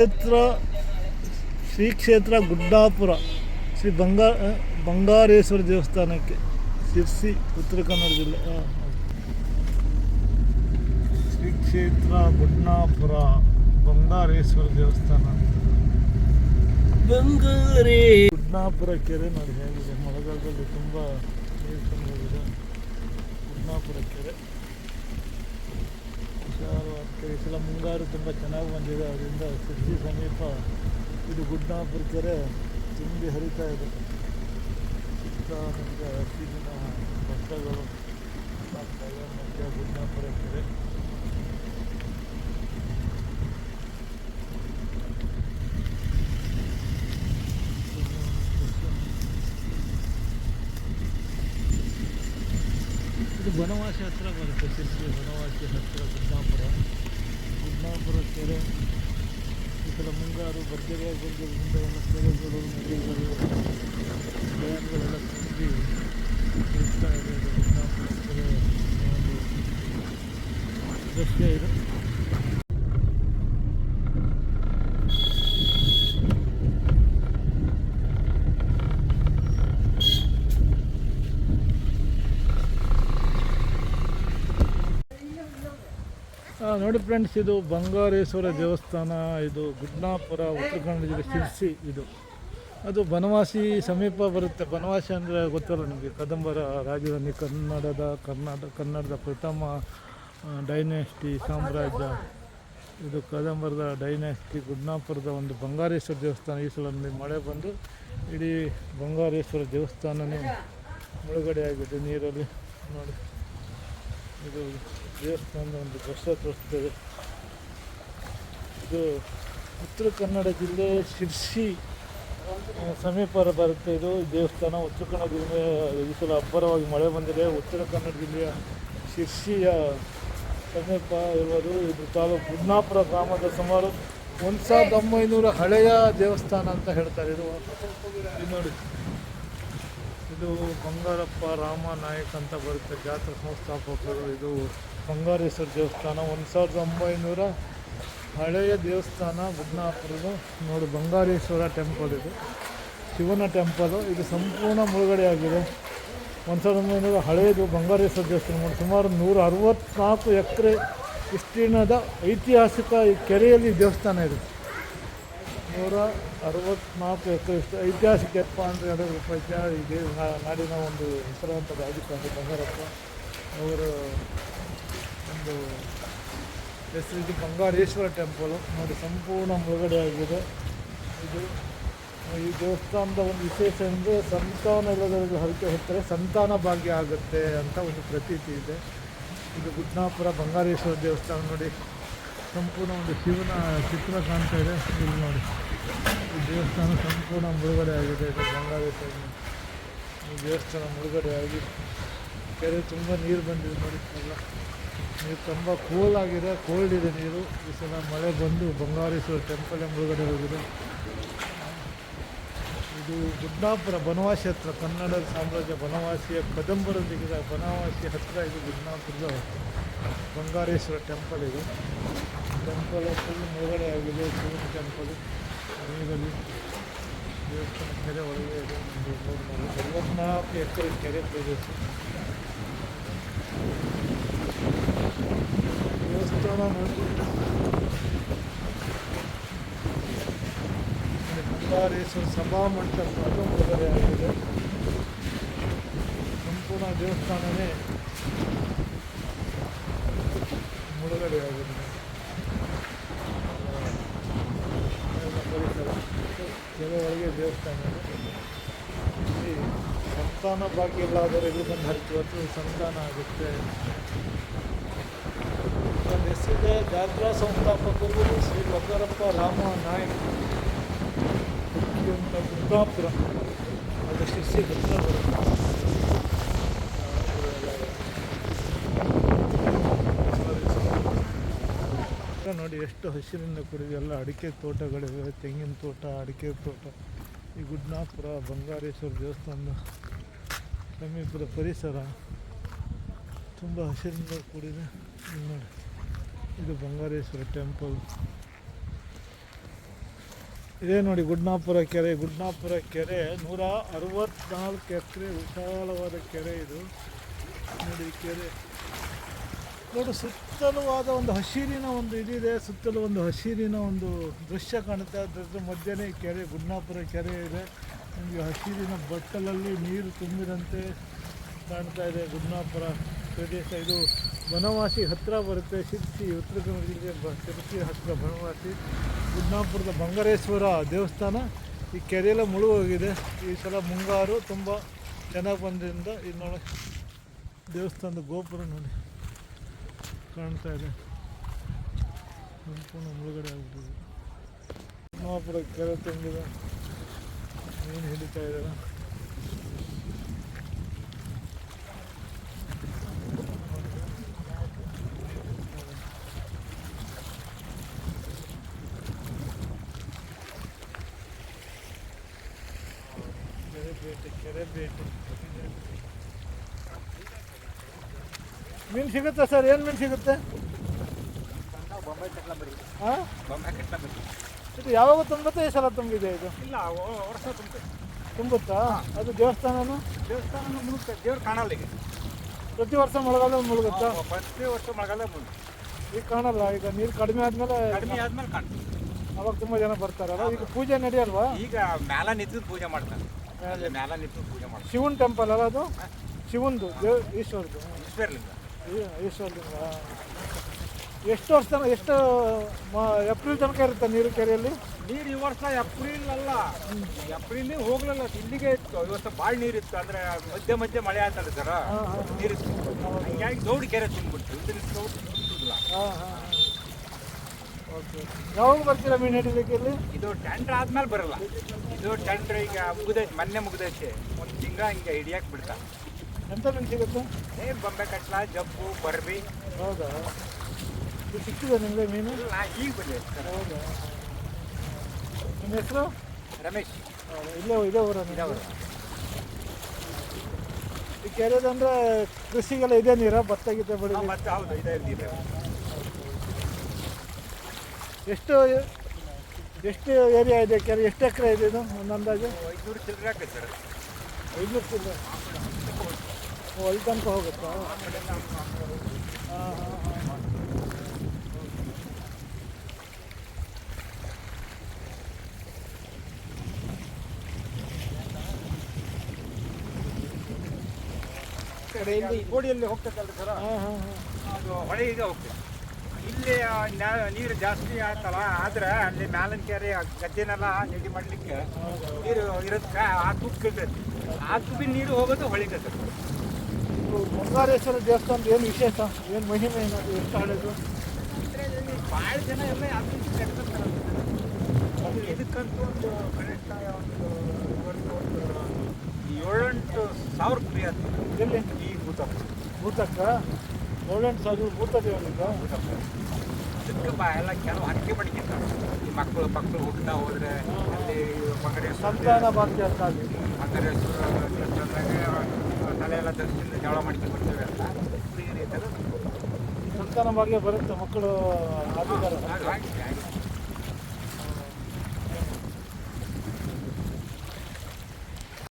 ಕ್ಷೇತ್ರ ಶ್ರೀ ಕ್ಷೇತ್ರ ಗುಡ್ಡಾಪುರ ಶ್ರೀ ಬಂಗಾ ಬಂಗಾರೇಶ್ವರ ದೇವಸ್ಥಾನಕ್ಕೆ ಶಿರ್ಸಿ ಉತ್ತರ ಕನ್ನಡ ಜಿಲ್ಲೆ ಶ್ರೀ ಕ್ಷೇತ್ರ ಗುಡ್ಡಾಪುರ ಬಂಗಾರೇಶ್ವರ ದೇವಸ್ಥಾನ. ಬಂಗಾರೇ. ಗುಡ್ಡಾಪುರ ಕೆರೆ ನೋಡಿ ಹೇಗಿದೆ. ಮಳೆಗಾಲದಲ್ಲಿ ತುಂಬ ನೀರು ಗುಡ್ಡಾಪುರ ಕೆರೆ. ಕೆರೆ ಈ ಸಲ ಮುಂಗಾರು ತುಂಬ ಚೆನ್ನಾಗಿ ಬಂದಿದೆ. ಅದರಿಂದ ಸಿದ್ಧಿ ಸಮೀಪ ಇದು ಗುಡ್ನಾಪುರ ಕೆರೆ ತುಂಬಿ ಹರಿತಾ ಇದೆ. ಸುತ್ತ ನಮಗೆ ಹಸಿರಿನ ಭಕ್ತಗಳು. ಮಧ್ಯ ಗುಡ್ಡಾಪುರ ಕೆರೆ ಇದು ಬನವಾಸಿ ಹತ್ರ ಬರುತ್ತೆ ಶಿರ್ಸಿ ಬನವಾಸಿ ಹತ್ತಿರ ಗುಡ್ಡಾಪುರ ಗುಡ್ಡಾಪುರ ಕೆರೆ, ಈ ಥರ ಮುಂಗಾರು ಭರ್ಜರಿಯಾಗಿ ಬಂದಿದ್ದರಿಂದ ಎಲ್ಲ ಕೆರೆಗಳು, ನದಿಗಳು, ಡ್ಯಾಮ್ಗಳೆಲ್ಲ ತುಂಬಿ ಇರ್ತಾ ಇದೆ. ಗುಡ್ಡಾಪುರ ಕೆರೆ, ಒಂದು ದೃಶ್ಯ ಇದು. ನೋಡಿ ಫ್ರೆಂಡ್ಸ್ ಇದು ಬಂಗಾರೇಶ್ವರ ದೇವಸ್ಥಾನ, ಇದು ಗುಡ್ನಾಪುರ, ಉತ್ತರ ಕನ್ನಡ ಜಿಲ್ಲೆ ಶಿರ್ಸಿ ಇದು. ಅದು ಬನವಾಸಿ ಸಮೀಪ ಬರುತ್ತೆ. ಬನವಾಸಿ ಅಂದರೆ ಗೊತ್ತಲ್ಲ ನಿಮಗೆ, ಕದಂಬರ ರಾಜಧಾನಿ ಕನ್ನಡದ ಕರ್ನಾಟಕ ಕನ್ನಡದ ಪ್ರಥಮ ಡೈನೆಸ್ಟಿ ಸಾಮ್ರಾಜ್ಯ. ಇದು ಕದಂಬರದ ಡೈನೆಸ್ಟಿ ಗುಡ್ನಾಪುರದ ಒಂದು ಬಂಗಾರೇಶ್ವರ ದೇವಸ್ಥಾನ. ಈ ಸಲ ಮಳೆ ಬಂದು ಇಡೀ ಬಂಗಾರೇಶ್ವರ ದೇವಸ್ಥಾನನೇ ಮುಳುಗಡೆ ಆಗಿದೆ ನೀರಲ್ಲಿ. ನೋಡಿ, ಇದು ದೇವಸ್ಥಾನದ ಒಂದು ದೃಶ್ಯ ತೋರಿಸ್ತೇವೆ ಇದು ಉತ್ತರ ಕನ್ನಡ ಜಿಲ್ಲೆ ಶಿರ್ಸಿ ಸಮೀಪ ಬರುತ್ತೆ ಇದು. ದೇವಸ್ಥಾನ ಉತ್ತರ ಕನ್ನಡ ಜಿಲ್ಲೆ, ಈ ಸಲ ಅಬ್ಬರವಾಗಿ ಮಳೆ ಬಂದಿದೆ. ಉತ್ತರ ಕನ್ನಡ ಜಿಲ್ಲೆಯ ಶಿರ್ಸಿಯ ಸಮೀಪ ಇರುವುದು ಇದು ತಾಲೂಕು ಗುಡ್ನಾಪುರ ಗ್ರಾಮದ ಸುಮಾರು ಒಂದು ಸಾವಿರದ ಒಂಬೈನೂರ ಹಳೆಯ ದೇವಸ್ಥಾನ ಅಂತ ಹೇಳ್ತಾರೆ ಇದು ನೋಡಿ. ಇದು ಬಂಗಾರಪ್ಪ ರಾಮ ನಾಯಕ್ ಅಂತ ಬರುತ್ತೆ. ಜಾತ್ರಾ ಸಂಸ್ಥಾಪಕರು. ಇದು ಬಂಗಾರೇಶ್ವರ ದೇವಸ್ಥಾನ. ಒಂದು ಸಾವಿರದ ಒಂಬೈನೂರ ಹಳೆಯ ದೇವಸ್ಥಾನ ಗುಡ್ನಾಪುರದ ನೋಡಿ, ಬಂಗಾರೇಶ್ವರ ಟೆಂಪಲ್ ಇದು. ಶಿವನ ಟೆಂಪಲು ಇದು ಸಂಪೂರ್ಣ ಮುಳುಗಡೆ ಆಗಿದೆ. ಒಂದು ಸಾವಿರದ ಒಂಬೈನೂರ ಹಳೆಯದು ಬಂಗಾರೇಶ್ವರ ದೇವಸ್ಥಾನ. ನೋಡಿ, ಸುಮಾರು ನೂರ ಅರವತ್ತ್ನಾಲ್ಕು ಎಕರೆ ವಿಸ್ತೀರ್ಣದ ಐತಿಹಾಸಿಕ ಕೆರೆಯಲ್ಲಿ ದೇವಸ್ಥಾನ ಇದೆ. ನೂರ ಅರವತ್ನಾಲ್ಕು ಎಕರೆ ಇಷ್ಟು ಐತಿಹಾಸಿಕ ಅಂದರೆ ಎರಡು ರೂಪಾಯಿ ಇದೆ ನಾಡಿನ ಒಂದು ಹೆಸರಾಂತ ರಾಜಕಾರಣಿ ಬಂಗಾರಪ್ಪ ಅವರು ಒಂದು ಹೆಸರಿದ್ದು ಬಂಗಾರೇಶ್ವರ ಟೆಂಪಲು ನೋಡಿ, ಸಂಪೂರ್ಣ ಮುಳುಗಡೆ ಆಗಿದೆ. ಇದು, ಈ ದೇವಸ್ಥಾನದ ಒಂದು ವಿಶೇಷ ಅಂದರೆ ಸಂತಾನ ಇಲ್ಲದವರಿಗೆ ಹರಕೆ ಹೊತ್ತರೆ ಸಂತಾನ ಭಾಗ್ಯ ಆಗುತ್ತೆ ಅಂತ ಒಂದು ಪ್ರತೀತಿ ಇದೆ. ಇದು ಗುಡ್ನಾಪುರ ಬಂಗಾರೇಶ್ವರ ದೇವಸ್ಥಾನ ನೋಡಿ. ಸಂಪೂರ್ಣ ಒಂದು ಶಿವನ ಚಿತ್ರ ಕಾಣ್ತಾ ಇದೆ. ಇಲ್ಲಿ ನೋಡಿ. ದೇವಸ್ಥಾನ ಸಂಪೂರ್ಣ ಮುಳುಗಡೆ ಆಗಿದೆ. ಇದು ಈ ದೇವಸ್ಥಾನ ಮುಳುಗಡೆ ಆಗಿ ಕೆರೆ ತುಂಬ ನೀರು ಬಂದಿದೆ ನೋಡಿ ಎಲ್ಲ. ನೀರು ತುಂಬ ಕೂಲ್ ಆಗಿದೆ. ಕೋಲ್ಡ್ ಇದೆ ನೀರು. ಈ ಸಲ ಮಳೆ ಬಂದು ಬಂಗಾರೇಶ್ವರ ಟೆಂಪಲೇ ಮುಳುಗಡೆ ಹೋಗಿದೆ. ಇದು ಗುಡ್ನಾಪುರ ಬನವಾಸಿ ಹತ್ರ, ಕನ್ನಡ ಸಾಮ್ರಾಜ್ಯ ಬನವಾಸಿಯ ಕದಂಬರ ದಿಗಿದ ಬನವಾಸಿ ಹತ್ರ ಇದು ಗುಡ್ನಾಪುರದ ಬಂಗಾರೇಶ್ವರ ಟೆಂಪಲ್ ಇದು. ಟೆಂಪಲ್ ಫುಲ್ ಮುಳುಗಡೆ ಆಗಿದೆ. ಶಿವನ ಟೆಂಪಲ್ ನೀರಲ್ಲಿ ದೇವಸ್ಥಾನ ಕೆರೆ ಒಳಗೆ ಇದೆ ಒಂದು ಮೂರು ನಾಲ್ಕು ಅರವತ್ನಾಲ್ಕು ಎಕರೆ ಕೆರೆ ಪ್ರದೇಶ ದೇವಸ್ಥಾನ ನೋಡಿ ಬಂಗಾರೇಶ್ವರ ಸಭಾ ಮಂಟಪ ಅದು ಮುಳುಗಡೆ ಆಗಿದೆ ಸಂಪೂರ್ಣ ದೇವಸ್ಥಾನವೇ ಮುಳುಗಡೆ ಆಗಿದೆ ಎಲ್ಲ ಪರಿಸರ ಕೆರೆ ಒಳಗೆ ದೇವಸ್ಥಾನ ಇದೆ. ಇಲ್ಲಿ ಸಂತಾನ ಭಾಗ್ಯ ಇಲ್ಲಾದರೆ ಇಲ್ಲಿ ಬಂದು ಹರಿತು ಸಂತಾನ ಆಗುತ್ತೆ. ನನ್ನ ಹೆಸರಿದೆ ಜಾತ್ರಾ ಸಂಸ್ಥಾಪಕರು ಶ್ರೀ ಬಂಗಾರಪ್ಪ ರಾಮ ನಾಯಕ್ ಅಂತ ಅದು ಶಿರ್ಸಿ ನೋಡಿ ಎಷ್ಟು ಹಸಿರಿಂದ ಕೂಡಿದೆ, ಎಲ್ಲ ಅಡಿಕೆ ತೋಟಗಳಿವೆ, ತೆಂಗಿನ ತೋಟ, ಅಡಿಕೆ ತೋಟ. ಈ ಗುಡ್ನಾಪುರ, ಬಂಗಾರೇಶ್ವರ ದೇವಸ್ಥಾನದ ಸಮೀಪದ ಪರಿಸರ ತುಂಬ ಹಸಿರಿನಿಂದ ಕೂಡಿದೆ. ನೋಡಿ. ಇದು ಬಂಗಾರೇಶ್ವರ ಟೆಂಪಲ್ ಇದೇ ನೋಡಿ ಗುಡ್ನಾಪುರ ಕೆರೆ. ಗುಡ್ನಾಪುರ ಕೆರೆ ನೂರ ಅರವತ್ನಾಲ್ಕು ಎಕರೆ ವಿಶಾಲವಾದ ಕೆರೆ ಇದು. ನೋಡಿ ಕೆರೆ. ನೋಡಿ ಸುತ್ತಲುವಾದ ಒಂದು ಹಸಿರಿನ ಒಂದು ಇದಿದೆ. ಸುತ್ತಲೂ ಒಂದು ಹಸಿರಿನ ಒಂದು ದೃಶ್ಯ ಕಾಣುತ್ತೆ. ಅದರ ಮಧ್ಯೆನೇ ಕೆರೆ, ಗುಡ್ನಾಪುರ ಕೆರೆ ಇದೆ. ನಿಮಗೆ ಹಸಿರಿನ ಬಟ್ಟಲಲ್ಲಿ ನೀರು ತುಂಬಿದಂತೆ ಕಾಣ್ತಾ ಇದೆ. ಗುಡ್ನಾಪುರ ಪ್ರದೇಶ. ಇದು ಬನವಾಸಿ ಹತ್ತಿರ ಬರುತ್ತೆ. ಶಿರ್ಸಿ, ಉತ್ತರ ಕನ್ನಡ ಜಿಲ್ಲೆ ಬ, ಶಿರ್ಸಿ ಹತ್ತಿರ ಬನವಾಸಿ ಗುಡ್ನಾಪುರದ ಬಂಗಾರೇಶ್ವರ ದೇವಸ್ಥಾನ. ಈ ಕೆರೆಯೆಲ್ಲ ಮುಳುಗೋಗಿದೆ. ಈ ಸಲ ಮುಂಗಾರು ತುಂಬ ಚೆನ್ನಾಗಿ ಬಂದ್ರಿಂದ ಇದು ನೋಡಿ ದೇವಸ್ಥಾನದ ಗೋಪುರ ನೋಡಿ ಕಾಣ್ತಾ ಇದೆ. ಸಂಪೂರ್ಣ ಮುಳುಗಡೆ ಆಗ್ಬಿಟ್ಟಿದೆ. ಗುಡ್ನಾಪುರ ಕೆರೆ ತುಂಬಿದೆ. ಮೀನು ಹಿಡಿತಾ ಇದ್ದಾರೆ ಕೆರೆ ಬೇಟೆ ಕೆರೆ ಬೇಟೆ ಮೀನು ಸಿಗುತ್ತೆ ಸರ್ ಏನು ಮೀನು ಸಿಗುತ್ತೆ ಬೊಂಬೈ ಕಟ್ಲಂಬರಿ ಹಾಂ ಬೊಂಬೈ ಕಟ್ಲಂಬರಿ ಇದು ಯಾವಾಗ ತುಂಬುತ್ತೆ ಈ ಸಲ ತುಂಬಿದೆ ಇದು? ಇಲ್ಲ ವರ್ಷ ತುಂಬುತ್ತೆ? ತುಂಬುತ್ತಾ ಅದು ದೇವಸ್ಥಾನನು? ದೇವಸ್ಥಾನ ಮುಳುಗುತ್ತೆ ದೇವ್ರು ಕಾಣಲ್ಲ ಈಗ ಪ್ರತಿ ವರ್ಷ ಮಳೆಗಾಲ ಮುಳುಗುತ್ತಾ? ಪ್ರತಿ ವರ್ಷ ಮಳೆಗಾಲ ಮುಳುಗುತ್ತೆ ಈಗ ಕಾಣಲ್ಲ ಈಗ ನೀರು ಕಡಿಮೆ ಆದ್ಮೇಲೆ ಕಡಿಮೆ ಆದ್ಮೇಲೆ ಕಾಣ್ತದೆ. ಅವಾಗ ತುಂಬಾ ಜನ ಬರ್ತಾರಲ್ಲ ಈಗ ಪೂಜೆ ನಡೆಯಲ್ವಾ? ಈಗ ಮ್ಯಾಲ ನಿಂತು ಪೂಜೆ ಮಾಡ್ತಾರೆ. ಅಲ್ಲಿ ಮ್ಯಾಲ ನಿಂತು ಪೂಜೆ ಮಾಡ್ತಾರೆ. ಶಿವನ್ ಟೆಂಪಲ್ ಅಲ್ಲ ಅದು? ಶಿವಂದು ದೇವ್ ಈಶ್ವರದು ಈಶ್ವರ್ಲಿಂಗ. ಈಶ್ವರಲಿಂಗ ಎಷ್ಟು ವರ್ಷ ತನಕ ಎಷ್ಟು ಏಪ್ರಿಲ್ ತನಕ ಇರುತ್ತೆ ನೀರು ಕೆರೆಯಲ್ಲಿ? ನೀರು ಈ ವರ್ಷ ಏಪ್ರಿಲ್ ಅಲ್ಲ. ಏಪ್ರಿಲ್ ಹೋಗ್ಲಿಲ್ಲ ಇಲ್ಲಿಗೆ ಇತ್ತು. ಇವತ್ತು ಭಾಳ ನೀರಿತ್ತು ಅಂದ್ರೆ ಮಧ್ಯೆ ಮಧ್ಯೆ ಮಳೆ ಆಯ್ತಲ್ಲ ಸರ್. ನೀರು ಹಂಗಾಗಿ ದೌಡಿ ಕೆರೆ ತುಂಬಿಬಿಟ್ಟು ಇದನ್ನ ದೌಡಿ ತುಂಬಿಲ್ಲ ಓಕೆ ಯಾವಾಗ ಬರ್ತೀರಾ ಮೀನು ಇಲ್ಲಿ? ಇದು ಟೆಂಡರ್ ಆದ್ಮೇಲೆ ಬರಲ್ಲ. ಇದು ಟೆಂಡರ್ ಈಗ ಮುಗಿದೈತಿ ಮೊನ್ನೆ ಮುಗಿದೈತೆ. ಒಂದು ತಿಂಗಳ ಹಿಂಗೆ ಹಿಡಿಯಕ್ಕೆ ಬಿಡ್ತಾ. ಎಂತ ಮೀನು ಸಿಗುತ್ತೆ? ಏ ಬೊಂಬೆ ಕಟ್ಲ ಜಬ್ಬು ಬರ್ಬಿ. ಹೌದಾ? ಸಿಕ್ಕಿದೆ ನಿಮಗೆ ಮೀನು? ಈಗ ಬಂದೆ ಹೌದಾ ನಿಮ್ಮ ಹೆಸರು? ರಮೇಶ್. ಇಲ್ಲೇ ಇದೇ ಊರ ಇದೇ ಈ ಕೆರೆದಂದ್ರೆ ಕೃಷಿಗೆಲ್ಲ ಇದೆ ನೀರ? ಭತ್ತ ಗಿದ್ದ ಬೆಳೆ ಮತ್ತೆ ಹೌದು ಇದೆ ಎಷ್ಟು ಎಷ್ಟು ಏರಿಯಾ ಇದೆ ಕೆರೆ? ಎಷ್ಟು ಎಕರೆ ಇದೆ ಇದು ಒಂದು ಅಂದಾಜು? ಐದುನೂರು ಚಿಲ್ಲರೆ ಆಗುತ್ತೆ ಸರ್. ಐದು ಚಿಲ್ಲರೆ? ಅಲ್ಲಿ ತನಕ ಹೋಗುತ್ತಾ? ಹಾಂ ಹಾಂ. ಹಾಂ ಕಡೆಯಲ್ಲಿ ಗೋಡಿಯಲ್ಲಿ ಹೋಗ್ತದಲ್ಲ ಸರ್ ಅದು ಹೊಳೆಗೆ ಹೋಗ್ತದೆ. ಇಲ್ಲಿ ನೀರು ಜಾಸ್ತಿ ಆಯ್ತಲ್ಲ ಆದ್ರೆ ಅಲ್ಲಿ ಮ್ಯಾಲಿನ ಕೆರೆ ಗದ್ದೆನೆಲ್ಲ ನೆಡಿ ಮಾಡ್ಲಿಕ್ಕೆ ನೀರು ಇರೋದಕ್ಕೆ ಆ ಇರ್ತೈತಿ ಆ ತುಬ್ಬಿ ನೀರು ಹೋಗೋದು ಹೊಳಿಗೆ ಬಂಗಾರೇಶ್ವರ ದೇವಸ್ಥಾನದ ಏನು ವಿಶೇಷ? ಏನು ಮಹಿಮೆ ಏನದು ಎಷ್ಟು ಹಳೆದು ಭಾಳ ಜನ ಎಲ್ಲ ಯಾವ ಕಟ್ತಾರೆ ಇದಕ್ಕಂತೂ ಒಂದು ಒಂದು ಒಂದು ಏಳೆಂಟು ಸಾವಿರ ಕುರಿ ಆಗ್ತದೆ ಎಲ್ಲಿ ಈ ಭೂತಪ್ಪ ಸಾವಿರ ಭೂತ ದೇವರಿಗ ಅದಕ್ಕೆ ಬಾ ಎಲ್ಲ ಕೆಲವು ಅಡಿಕೆ ಮಡಿಕಿರ್ತಾರೆ ಈ ಮಕ್ಕಳು ಮಕ್ಕಳು ಹುಟ್ಟಾ ಹೋದ್ರೆ ಅಲ್ಲಿ ಸಂತಾನ ಭಾಗ್ಯ ಅಂತ ಬಂಗರೇಶ್ವರ ತಲೆ ಎಲ್ಲ ದರ್ಶನ ಜವಳ ಮಾಡ್ಕೊಂಡು ಬರ್ತೇವೆ ಅಂತ. ಈ ರೀತಿಯಲ್ಲಿ ಸಂತಾನ ಭಾಗ್ಯ ಬರುತ್ತೆ ಮಕ್ಕಳು ಹಾಗೆ.